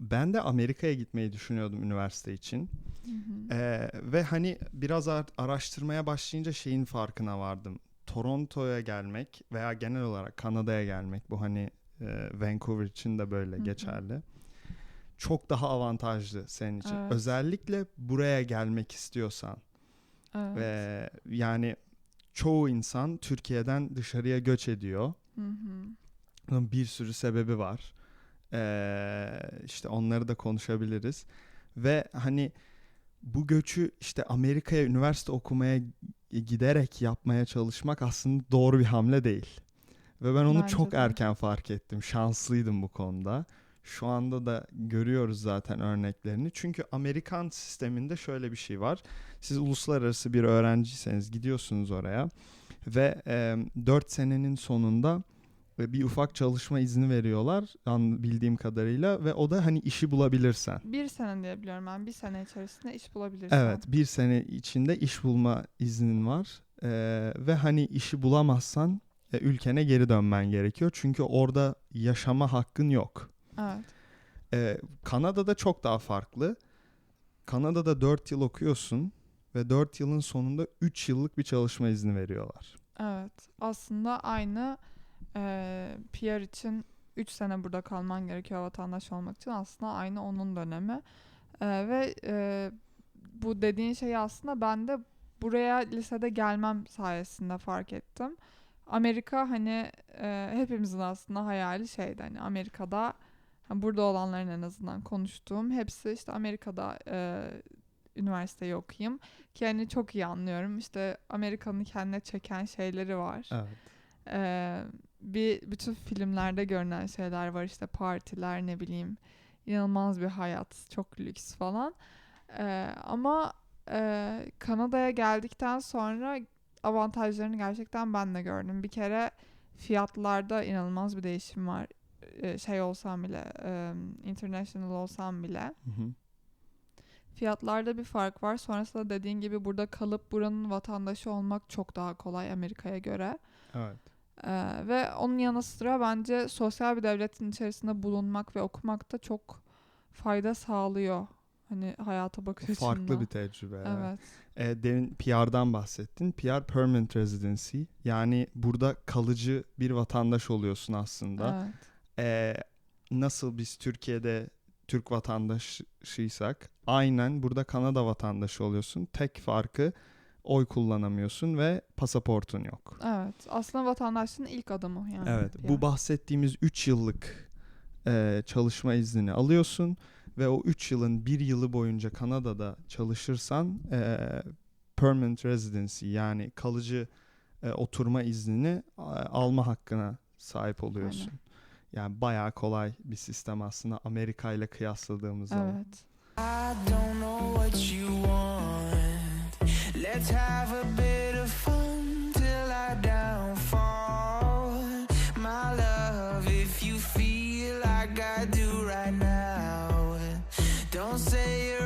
ben de Amerika'ya gitmeyi düşünüyordum üniversite için. Hı hı. Ee, ve hani biraz ar- araştırmaya başlayınca şeyin farkına vardım. Toronto'ya gelmek veya genel olarak Kanada'ya gelmek bu hani e, Vancouver için de böyle geçerli. Çok daha avantajlı senin için. Evet. Özellikle buraya gelmek istiyorsan Evet. ve yani çoğu insan Türkiye'den dışarıya göç ediyor. Bunun bir sürü sebebi var. Ee, işte onları da konuşabiliriz. Ve hani bu göçü işte Amerika'ya üniversite okumaya giderek yapmaya çalışmak aslında doğru bir hamle değil. Ve ben onu Bence çok de. erken fark ettim. Şanslıydım bu konuda. Şu anda da görüyoruz zaten örneklerini. Çünkü Amerikan sisteminde şöyle bir şey var. Siz uluslararası bir öğrenciyseniz gidiyorsunuz oraya ve 4 senenin sonunda e, bir ufak çalışma izni veriyorlar an- bildiğim kadarıyla ve o da hani işi bulabilirsen. Bir sene diye biliyorum ben. Bir sene içerisinde iş bulabilirsin. Evet bir sene içinde iş bulma iznin var Ee, ve hani işi bulamazsan e, ülkene geri dönmen gerekiyor. Çünkü orada yaşama hakkın yok. Evet. Ee, Kanada'da çok daha farklı. Kanada'da 4 yıl okuyorsun ve 4 yılın sonunda 3 yıllık bir çalışma izni veriyorlar. Evet. Aslında aynı e, PR için 3 sene burada kalman gerekiyor vatandaş olmak için. Aslında aynı onun dönemi. E, ve e, bu dediğin şeyi aslında ben de buraya lisede gelmem sayesinde fark ettim. Amerika hani e, hepimizin aslında hayali şeydi hani Amerika'da ha, burada olanların en azından konuştuğum hepsi işte Amerika'da e, üniversiteyi okuyayım ki hani çok iyi anlıyorum işte Amerika'nın kendine çeken şeyleri var. Evet. Ee, bir bütün filmlerde görünen şeyler var. İşte partiler ne bileyim inanılmaz bir hayat çok lüks falan. Ee, ama e, Kanada'ya geldikten sonra avantajlarını gerçekten ben de gördüm. Bir kere fiyatlarda inanılmaz bir değişim var. Ee, şey olsam bile e, international olsam bile. Hı hı. fiyatlarda bir fark var. Sonrasında dediğin gibi burada kalıp buranın vatandaşı olmak çok daha kolay Amerika'ya göre. Evet. Ee, ve onun yanı sıra bence sosyal bir devletin içerisinde bulunmak ve okumak da çok fayda sağlıyor. Hani hayata bakış açımda. Farklı bir tecrübe. evet. Evet. E, demin PR'dan bahsettin. PR Permanent Residency. Yani burada kalıcı bir vatandaş oluyorsun aslında. Evet. E, nasıl biz Türkiye'de Türk vatandaşıysak aynen burada Kanada vatandaşı oluyorsun. Tek farkı oy kullanamıyorsun ve pasaportun yok. Evet. Aslında vatandaşlığın ilk adımı yani. Evet. PR. Bu bahsettiğimiz 3 yıllık e, çalışma iznini alıyorsun ve o 3 yılın bir yılı boyunca Kanada'da çalışırsan e, permanent residency yani kalıcı e, oturma iznini e, alma hakkına sahip oluyorsun. Aynen. Yani bayağı kolay bir sistem aslında Amerika ile kıyasladığımız zaman. Evet. don't say you're